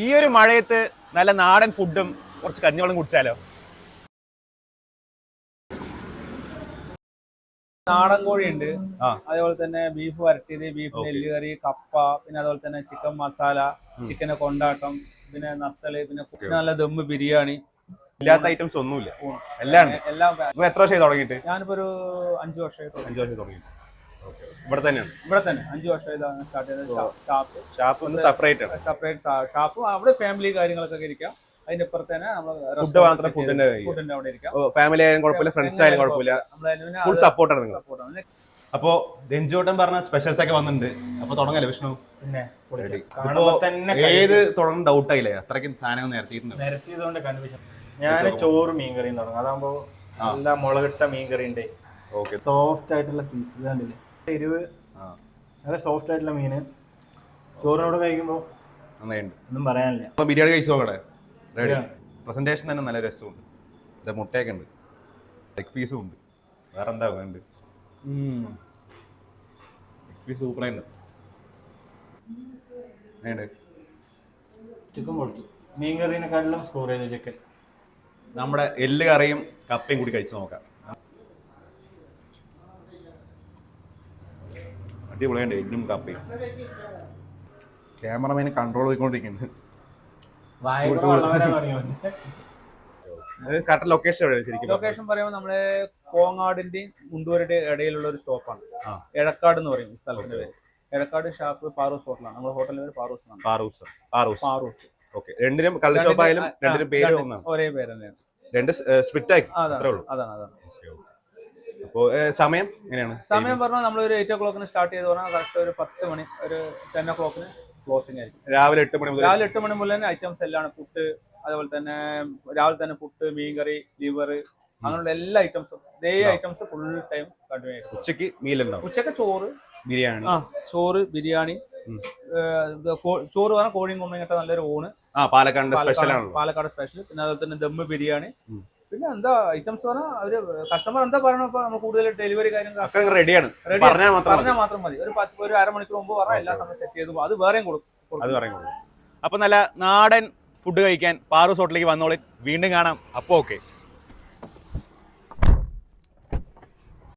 ഈ ഒരു മഴയത്ത് നല്ല നാടൻ ഫുഡും കുറച്ച് കഞ്ഞിവെള്ളം കുടിച്ചാലോ? നാടൻ കോഴിയുണ്ട്. ആ. അതേപോലെ തന്നെ ബീഫ് വരട്ടിയത് ബീഫ് നെല്ലുകറി കപ്പ പിന്നെ അതുപോലെ തന്നെ ചിക്കൻ മസാല ചിക്കനെ കൊണ്ടാട്ടം പിന്നെ നത്തൽ പിന്നെ പിന്നെ നല്ല ദമ്മ് ബിരിയാണി. ഇല്ലാത്ത ഐറ്റംസ് ഒന്നുമില്ല. എല്ലാം ഉണ്ട് എല്ലാം ഇപ്പൊ എത്ര വർഷമായി തുടങ്ങിയിട്ട്? ഞാനിപ്പോ ഒരു അഞ്ചു വർഷമായി. അഞ്ചു വർഷം തുടങ്ങി. ഇവിടെ തന്നെയാണ്. ഇവിടെ തന്നെ. അഞ്ചു ഇതാണ് സ്റ്റാർട്ട് ചെയ്തത്. ഷാപ്പ്. ഷാപ്പ് ഒന്ന് സെപ്പറേറ്റ് ആണ്. Separate shop. അവിടെ ഫാമിലി കാര്യങ്ങളൊക്കെ ഇരിക്കാം. അതിന്റെ ഇപ്പുറത്ത് തന്നെ നമ്മൾ ഫുഡ് മാത്രം ഫുഡിന്റെ ഫുഡിന്റെ അവിടെ ഇരിക്കാം. ഫാമിലി ആയാലും കുഴപ്പമില്ല ഫ്രണ്ട്സ് ആയാലും കുഴപ്പമില്ല. ഫുൾ സപ്പോർട്ടാണ് നിങ്ങൾ. സപ്പോർട്ടാണ് അപ്പോ രഞ്ജുട്ടൻ പറഞ്ഞ സ്പെഷ്യൽസ് ഒക്കെ വന്നിട്ടുണ്ട്. അപ്പൊ തുടങ്ങല്ലേ വിഷ്ണു? പിന്നെ ഏത് തുടങ്ങും ഡൗട്ട് ആയില്ലേ? അത്രയ്ക്കും സാധനങ്ങൾ നിരത്തിയിട്ടുണ്ട്. നിരത്തിയതുകൊണ്ട് കൺഫ്യൂഷൻ ഞാൻ ചോറ് മീൻകറിയും തുടങ്ങും. അതാകുമ്പോ നല്ല മുളകിട്ട മീൻകറി ഉണ്ട്? ഓക്കെ സോഫ്റ്റ് ആയിട്ടുള്ള പീസ് കണ്ടില്ലേ എരിവ് നല്ല സോഫ്റ്റ് ആയിട്ടുള്ള മീന് ചോറിനോട് കഴിക്കുമ്പോൾ നന്നായിട്ടുണ്ട്. ഒന്നും പറയാനില്ല. അപ്പൊ ബിരിയാണി കഴിച്ചു നോക്കട്ടെ? റെഡി. പ്രസന്റേഷൻ തന്നെ നല്ല രസമുണ്ട് ഇത് മുട്ടയൊക്കെ ഉണ്ട്. ലെഗ് പീസും ഉണ്ട്. വേറെ എന്താ വേണ്ട ലെഗ് പീസ് സൂപ്പറായിട്ടുണ്ട് എങ്ങനെയുണ്ട്? ചിക്കൻ മീൻ മീൻകറീനെക്കാട്ടിലും സ്കോർ ചെയ്തു ചിക്കൻ നമ്മുടെ എല്ല് കറിയും കപ്പയും കൂടി കഴിച്ചു നോക്കാം. അടിപൊളിയുണ്ട് എല്ലും കപ്പയും ക്യാമറമാൻ കൺട്രോൾ ചെയ്തുകൊണ്ടിരിക്കുന്നത് കറക്റ്റ് ലൊക്കേഷൻ ശരിക്കും ലൊക്കേഷൻ പറയുമ്പോൾ നമ്മളെ കോങ്ങാടിന്റെയും മുണ്ടൂരുടെ ഇടയിലുള്ള ഒരു സ്റ്റോപ്പാണ്. എഴക്കാട് എന്ന് പറയും സ്ഥലത്തിന്റെ പേര്. എഴക്കാട് ഷാപ്പ് പാറൂസ് ഹോട്ടലാണ്. നമ്മുടെ ഹോട്ടലിന്റെ പേര് പാറൂസ് പാറൂസ് പാറൂസ്. പാറൂസ്. ഓക്കെ രണ്ടിനും കള്ള് ഷോപ്പ് ആയാലും രണ്ടിനും പേര് ഒന്നാണ്. ഒരേ പേര് തന്നെയാണ്. രണ്ട് സ്പ്ലിറ്റ് ആയി. അതാണ് അതാണ്. അതാണ് അപ്പോ സമയം എങ്ങനെയാണ്? സമയം പറഞ്ഞാൽ നമ്മൾ ഒരു എയ്റ്റ് ഓ ക്ലോക്കിന് സ്റ്റാർട്ട് ചെയ്ത് പറഞ്ഞാൽ കറക്റ്റ് ഒരു പത്ത് മണി ഒരു ടെൻ ഓ ക്ലോക്കിന് ക്ലോസിംഗ് ആയിരിക്കും. രാവിലെ എട്ട് മണി മുതൽ രാവിലെ എട്ട് മണി മുതൽ തന്നെ ഐറ്റംസ് എല്ലാം പുട്ട് അതുപോലെ തന്നെ രാവിലെ തന്നെ പുട്ട് മീൻകറി ലിവർ അങ്ങനെയുള്ള എല്ലാ ഐറ്റംസും ഇതേ ഐറ്റംസ് ഫുൾ ടൈം കണ്ടിന്യൂ ആയിരിക്കും ഉച്ചയ്ക്ക് മീൽ ഉച്ചയ്ക്ക് ചോറ് ബിരിയാണി? ആ ചോറ് ബിരിയാണി ചോറ് പറഞ്ഞാൽ കോഴിയും കൊമ്മയും നല്ലൊരു ഊണ്. ആ സ്പെഷ്യൽ പാലക്കാട് പാലക്കാട് സ്പെഷ്യൽ പിന്നെ അതുപോലെ തന്നെ ദമ്മ് ബിരിയാണി. പിന്നെ എന്താ ഐറ്റംസ് പറഞ്ഞാൽ അവർ കസ്റ്റമർ എന്താ പറയണോ ഇപ്പൊ നമ്മൾ കൂടുതൽ ഡെലിവറി കാര്യം റെഡിയാണ് പറഞ്ഞാൽ മാത്രം മതി. ഒരു പത്ത് ഒരു അരമണിക്കൂർ മുമ്പ് പറഞ്ഞാൽ എല്ലാ സമയം സെറ്റ് ചെയ്ത് അത് വേറെയും കൊടുക്കും. അത് പറയുന്നത് അപ്പൊ നല്ല നാടൻ ഫുഡ് കഴിക്കാൻ പാറൂസ് ഹോട്ടലിലേക്ക് വന്നോളി. വീണ്ടും കാണാം. അപ്പൊ ഓക്കെ